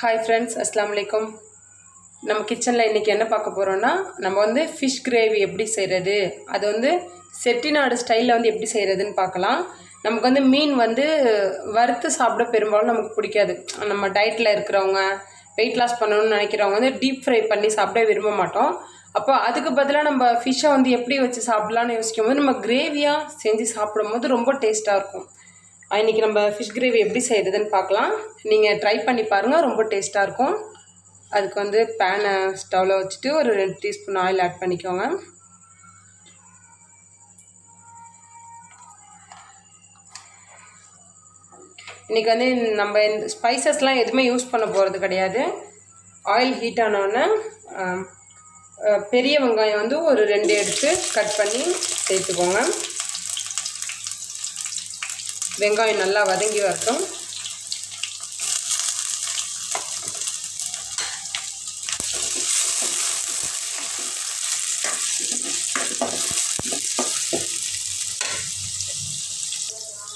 Hi friends அஸ்லாம் வலைக்கம் நம்ம கிச்சனில் இன்றைக்கி என்ன பார்க்க போகிறோன்னா நம்ம வந்து ஃபிஷ் கிரேவி எப்படி செய்கிறது அது வந்து செட்டிநாடு ஸ்டைலில் வந்து எப்படி செய்கிறதுன்னு பார்க்கலாம். நமக்கு வந்து மீன் வந்து வறுத்து சாப்பிட பெரும்பாலும் நமக்கு பிடிக்காது. நம்ம டயட்டில் இருக்கிறவங்க வெயிட் லாஸ் பண்ணணும்னு நினைக்கிறவங்க வந்து டீப் ஃப்ரை பண்ணி சாப்பிட விரும்ப மாட்டோம். அப்போ அதுக்கு பதிலாக நம்ம ஃபிஷ்ஷை வந்து எப்படி வச்சு சாப்பிட்லான்னு யோசிக்கும் போது நம்ம கிரேவியாக செஞ்சு சாப்பிடும்போது ரொம்ப டேஸ்ட்டாக இருக்கும். இன்றைக்கி நம்ம ஃபிஷ் கிரேவி எப்படி செய்கிறதுன்னு பார்க்கலாம். நீங்கள் ட்ரை பண்ணி பாருங்கள் ரொம்ப டேஸ்ட்டாக இருக்கும். அதுக்கு வந்து பேனை ஸ்டவ்வில் வச்சுட்டு ஒரு ரெண்டு டீஸ்பூன் ஆயில் ஆட் பண்ணிக்கோங்க. இன்றைக்கி வந்து நம்ம இந்த ஸ்பைசஸ்லாம் எதுவுமே யூஸ் பண்ண போகிறது கிடையாது. ஆயில் ஹீட் ஆனோடனே பெரிய வெங்காயம் வந்து ஒரு ரெண்டு எடுத்து கட் பண்ணி சேர்த்துக்கோங்க. வெங்காயம் நல்லா வதங்கி வரட்டும்.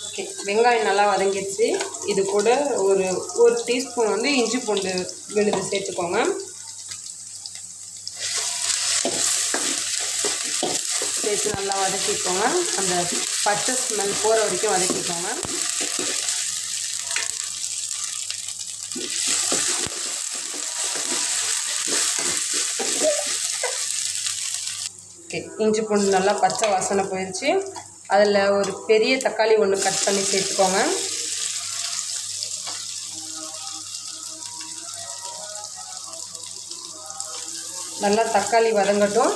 ஓகே வெங்காயம் நல்லா வதங்கிடுச்சு. இது கூட ஒரு ஒரு டீஸ்பூன் வந்து இஞ்சி பூண்டு விழுது சேர்த்துக்கோங்க. சேர்த்து நல்லா வதக்கிக்கோங்க. அந்த பச்சை ஸ்மெல் போகிற வரைக்கும் வதக்கிக்கோங்க. ஓகே இஞ்சி பூண்டு நல்லா பச்சை வாசனை போயிடுச்சு அதில் ஒரு பெரிய தக்காளி ஒன்று கட் பண்ணி சேர்த்துக்கோங்க. நல்லா தக்காளி வதங்கட்டும்.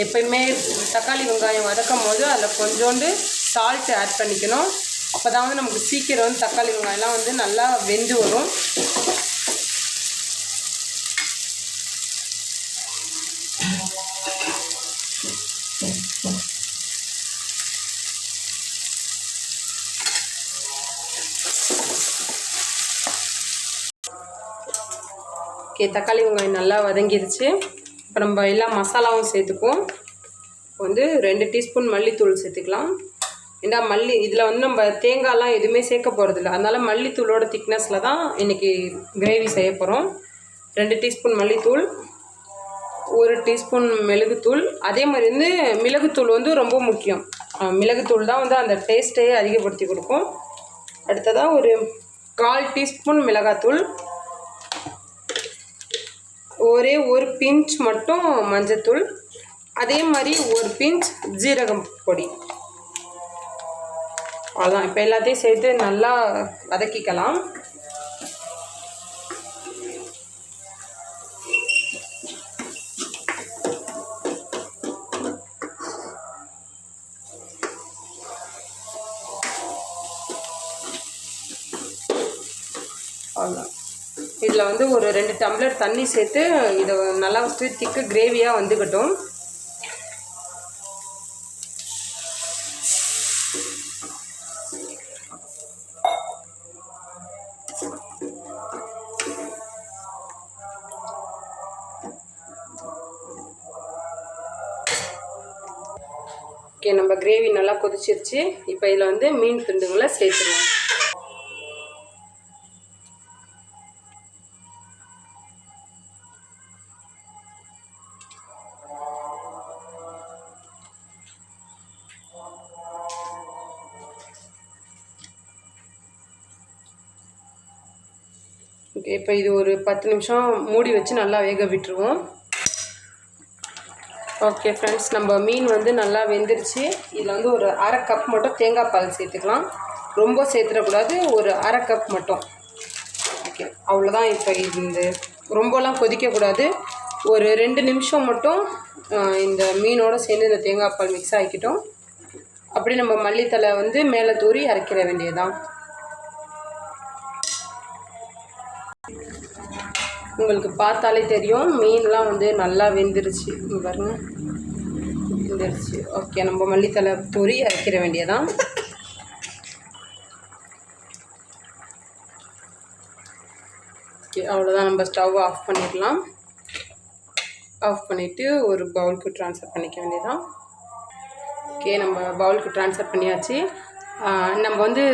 எப்பயுமே தக்காளி வெங்காயம் வதக்கும் போது அதில் கொஞ்சோண்டு சால்ட் ஆட் பண்ணிக்கணும். அப்போ தான் வந்து நமக்கு சீக்கிரம் வந்து தக்காளி வெங்காயம்லாம் வந்து நல்லா வெந்து வரும். ஓகே தக்காளி வெங்காயம் நல்லா வதங்கிருச்சு. இப்போ நம்ம எல்லா மசாலாவும் சேர்த்துக்குவோம். வந்து ரெண்டு டீஸ்பூன் மல்லித்தூள் சேர்த்துக்கலாம். ஏண்டா மல்லி இதில் வந்து நம்ம தேங்காய்லாம் எதுவுமே சேர்க்க போகிறதில்ல அதனால் மல்லித்தூளோட திக்னஸில் தான் இன்றைக்கி கிரேவி செய்ய போகிறோம் ரெண்டு டீஸ்பூன் மல்லித்தூள் ஒரு டீஸ்பூன் மிளகுத்தூள். அதே மாதிரி வந்து மிளகுத்தூள் வந்து ரொம்ப முக்கியம். மிளகுத்தூள் தான் வந்து அந்த டேஸ்ட்டையே அதிகப்படுத்தி கொடுக்கும். அடுத்ததாக ஒரு கால் டீஸ்பூன் மிளகாத்தூள். ஒரே ஒரு பிஞ்ச் மட்டும் மஞ்சத்தூள் அதே மாதிரி ஒரு பிஞ்ச் ஜீரகம் பொடி. அவ்வளோதான் இப்போ எல்லாத்தையும் சேர்த்து நல்லா வதக்கிக்கலாம். அவ்வளோதான் இதில் வந்து ஒரு ரெண்டு டம்ளர் தண்ணி சேர்த்து இதை நல்லா ஃபஸ்ட்டு திக்கு கிரேவியாக வந்துக்கட்டும். ஓகே நம்ம கிரேவி நல்லா கொதிச்சிருச்சு. இப்போ இதில் வந்து மீன் துண்டுங்களை சேர்த்துருவோம் ஓகே இப்போ இது ஒரு பத்து நிமிஷம் மூடி வச்சு நல்லா வேக விட்டுருவோம். ஓகே ஃப்ரெண்ட்ஸ் நம்ம மீன் வந்து நல்லா வெந்துருச்சு. இதில் வந்து ஒரு அரை கப் மட்டும் தேங்காய் பால் சேர்த்துக்கலாம். ரொம்ப சேர்த்துடக்கூடாது ஒரு அரை கப் மட்டும். ஓகே அவ்வளோதான் இப்போ இந்த ரொம்பலாம் கொதிக்கக்கூடாது. ஒரு ரெண்டு நிமிஷம் மட்டும் இந்த மீனோடு சேர்ந்து இந்த தேங்காய் பால் மிக்ஸ் ஆகிக்கிட்டோம் அப்படி நம்ம மல்லித்தலை வந்து மேலே தூரி அரைக்கிற வேண்டியதுதான். உங்களுக்கு பார்த்தாலே தெரியும். மீன்லாம் வந்து நல்லா வெந்துருச்சு. பாருங்க. வெந்துருச்சு. ஓகே நம்ம மல்லித்தலை பொறி அரைக்கிற வேண்டியதான் ஓகே அவ்வளோதான் நம்ம ஸ்டவ் ஆஃப் பண்ணிடலாம். ஆஃப் பண்ணிவிட்டு ஒரு பவுலுக்கு ட்ரான்ஸ்ஃபர் பண்ணிக்க வேண்டியதான் ஓகே நம்ம பவுலுக்கு ட்ரான்ஸ்ஃபர் பண்ணியாச்சு. நம்ம வந்து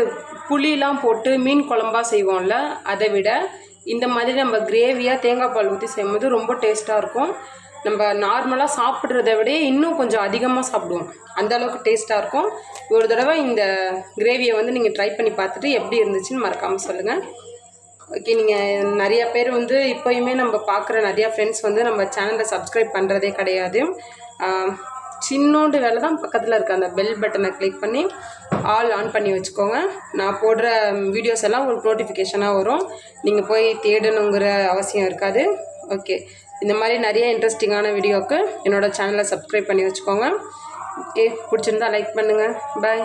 புளிலாம் போட்டு மீன் குழம்பா செய்வோம்ல அதை விட இந்த மாதிரி நம்ம கிரேவியாக தேங்காய் பால் ஊற்றி செய்யும்போது ரொம்ப டேஸ்ட்டாக இருக்கும். நம்ம நார்மலாக சாப்பிட்றத விட இன்னும் கொஞ்சம் அதிகமாக சாப்பிடுவோம். அந்த அளவுக்கு டேஸ்ட்டாக இருக்கும். ஒரு தடவை இந்த கிரேவியை வந்து நீங்கள் ட்ரை பண்ணி பார்த்துட்டு எப்படி இருந்துச்சுன்னு மறக்காமல் சொல்லுங்கள் ஓகே நீங்கள் நிறையா பேர் வந்து இப்போயுமே நம்ம பார்க்குற நிறையா ஃப்ரெண்ட்ஸ் வந்து நம்ம சேனலை சப்ஸ்கிரைப் பண்ணுறதே கிடையாது. சின்னோண்டு வேலை தான் பக்கத்தில் இருக்க. அந்த பெல் பட்டனை கிளிக் பண்ணி ஆல் ஆன் பண்ணி வச்சுக்கோங்க. நான் போடுற வீடியோஸ் எல்லாம் உங்களுக்கு நோட்டிஃபிகேஷனாக வரும். நீங்கள் போய் தேடணுங்கிற அவசியம் இருக்காது. ஓகே இந்த மாதிரி நிறைய இன்ட்ரெஸ்டிங்கான வீடியோவுக்கு என்னோடய சேனலை சப்ஸ்கிரைப் பண்ணி வச்சுக்கோங்க. ஓகே பிடிச்சிருந்தா லைக் பண்ணுங்கள் பாய்